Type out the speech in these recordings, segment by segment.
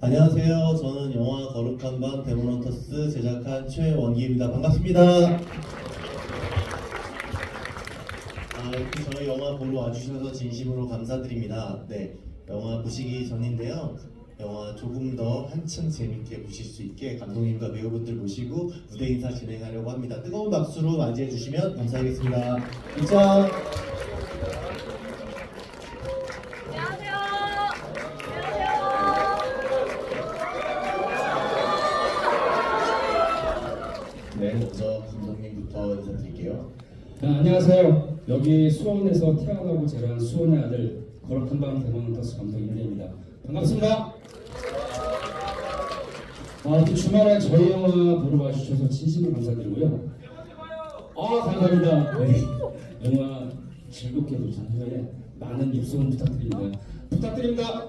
안녕하세요. 저는 영화 거룩한 밤 데모노터스 제작한 최원기입니다. 반갑습니다. 아, 이렇게 저희 영화 보러 와주셔서 진심으로 감사드립니다. 네, 영화 보시기 전인데요. 영화 조금 더 한층 재밌게 보실 수 있게 감독님과 배우분들 모시고 무대 인사 진행하려고 합니다. 뜨거운 박수로 맞이해 주시면 감사하겠습니다. 입장! 안녕하세요. 네, 먼저 감독님부터 인사드릴게요. 아, 안녕하세요. 여기 수원에서 태어나고 자란 수원의 아들 거룩한 밤 대본터스 감독 임대입니다. 반갑습니다. 아, 또 주말에 저희 영화 보러 와주셔서 진심으로 감사드리고요. 아, 감사합니다. 네. 영화 즐겁게 보신 후에 많은 입소문 부탁드립니다. 부탁드립니다.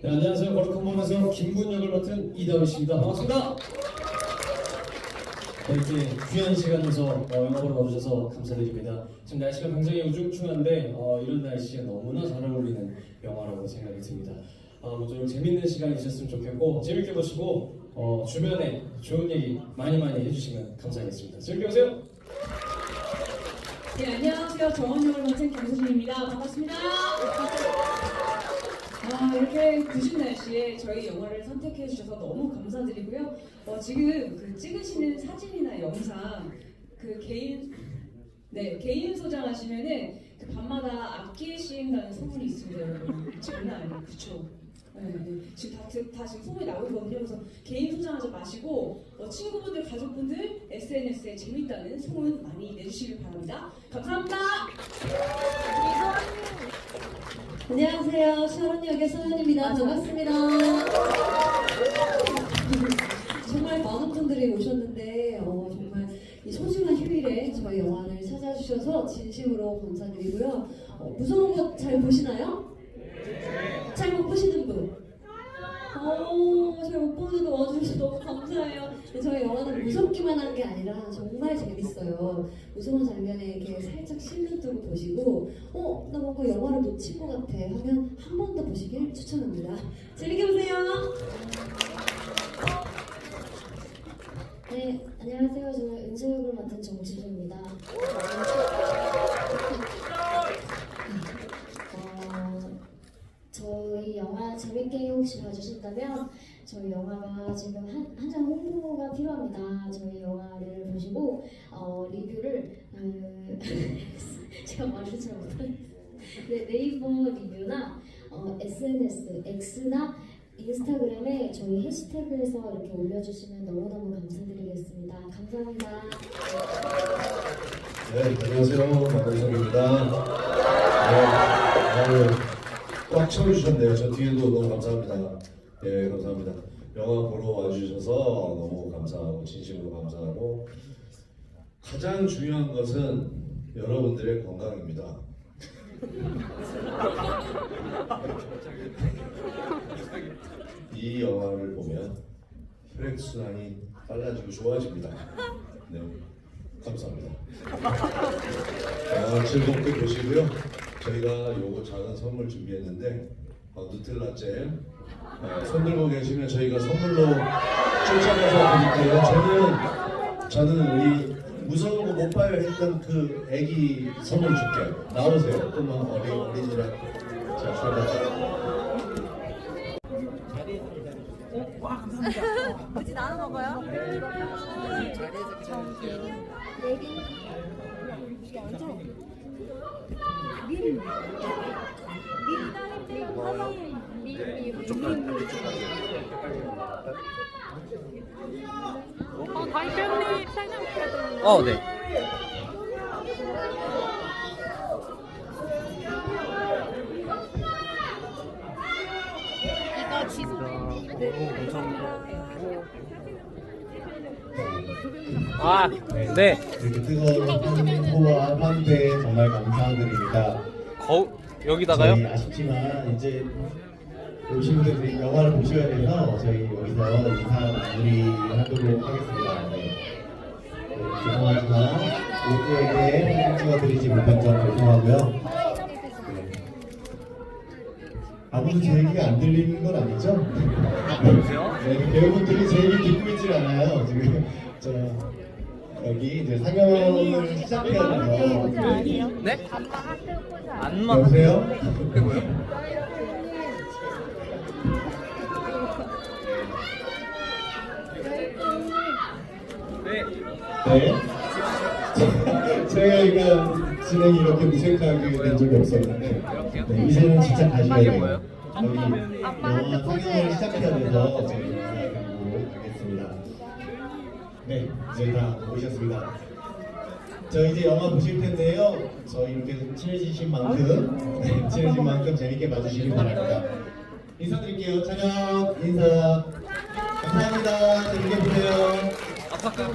네, 안녕하세요. 밤에서 김군 역을 맡은 이다우 씨입니다. 반갑습니다. 네, 이렇게 귀한 시간 내서 어, 영화 보러 와주셔서 감사드립니다. 지금 날씨가 굉장히 우중충한데 어, 이런 날씨에 너무나 잘 어울리는 영화라고 생각이 듭니다. 어, 모쪼록 재밌는 시간 있었으면 좋겠고 재밌게 보시고 어, 주변에 좋은 얘기 많이 많이 해주시면 감사하겠습니다. 재밌게 보세요. 네, 안녕하세요. 정원 역을 맡은 김수진입니다. 반갑습니다. 아, 이렇게 구신 날씨에 저희 영화를 선택해 주셔서 너무 감사드리고요. 어, 지금 그 찍으시는 사진이나 영상 그 개인 네 개인 소장하시면은 그 밤마다 악기의 시인다는 소문이 있습니다, 여러분. 장난 아니에요, 그쵸? 네, 네. 지금 다, 다 지금 소문이 나고 있거든요. 그래서 개인 소장하지 마시고 어, 친구분들, 가족분들 SNS에 재밌다는 소문 많이 내주시길 바랍니다. 감사합니다. 안녕하세요. 샤론역의 소연입니다. 반갑습니다. 정말 많은 분들이 오셨는데 어, 정말 이 소중한 휴일에 저희 영화를 찾아주셔서 진심으로 감사드리고요. 어, 무서운 것 잘 보시나요? 잘 못 보시는 분? 어, 잘못 보는데도 와주셔서 너무 감사해요. 저희 영화는 무섭기만 한 게 아니라 정말 재밌어요. 무서운 장면에 이렇게 살짝 심는 뜨고 보시고, 어, 나 뭔가 영화를 놓친 것 같아 하면 한 번 더 보시길 추천합니다. 재밌게 보세요. 네, 안녕하세요. 저는 혹시 봐주신다면 저희 영화가 지금 한, 한창 홍보가 필요합니다. 저희 영화를 보시고 어, 리뷰를 음, 제가 말을 잘 못하겠어요. 네, 네이버 리뷰나 어, SNS, X나 인스타그램에 저희 해시태그에서 이렇게 올려주시면 너무너무 감사드리겠습니다. 감사합니다. 네, 안녕하세요. 박원성입니다. 네, 꽉 채워주셨네요. 저 뒤에도 너무 감사합니다. 예, 감사합니다. 영화 보러 와주셔서 너무 감사하고, 진심으로 감사하고, 가장 중요한 것은 여러분들의 건강입니다. 이 영화를 보면 혈액 순환이 빨라지고 좋아집니다. 네, 감사합니다. 아, 즐겁게 보시고요. 저희가 요거 작은 선물 준비했는데 어, 누텔라째 어, 손 들고 계시면 저희가 선물로 쫓아가서 드릴게요. 저는 저는 우리 무서운 거못 봐요 했던 그 애기 선물 줄게요. 나오세요. 또만 어린 어린이랑 자 출발하자. 굳이 나눠 먹어요? 어, 다이팬님 설명 부탁드립니다. 어, 네. 이거 지소. 아, 네. 이렇게 뜨거운 호와 환대 정말 감사드립니다. 거 여기다가요? 저희 아쉽지만 이제 오신 분들이 영화를 보셔야 돼서 저희 여기서 인사 마무리하도록 하겠습니다. 네. 네, 죄송하지만 모두에게 사진 찍어드리지 못한 점 죄송하고요. 네. 아무도 제 얘기가 안 들리는 건 아니죠? 네, 배우분들이 제 얘기 듣고 있질 않아요. 지금 저 여기 이제 상영을 시작해야 돼서 네? 안마 여보세요? 뭐예요? 네. 네. 제가 이거 진행이 이렇게 무색하게 된 적이 없었는데 네, 이제는 진짜 돼요. 뭐예요? 여기 영화 상영을 시작해야 돼서 저희 가겠습니다. 네, 이제 다 오셨습니다. 저 이제 영화 보실 텐데요. 저희 이렇게 친해지신 만큼 네, 친해진 만큼 재밌게 봐주시기 바랍니다. 인사드릴게요. 촬영 인사. 감사합니다. 재밌게 보세요. 아빠가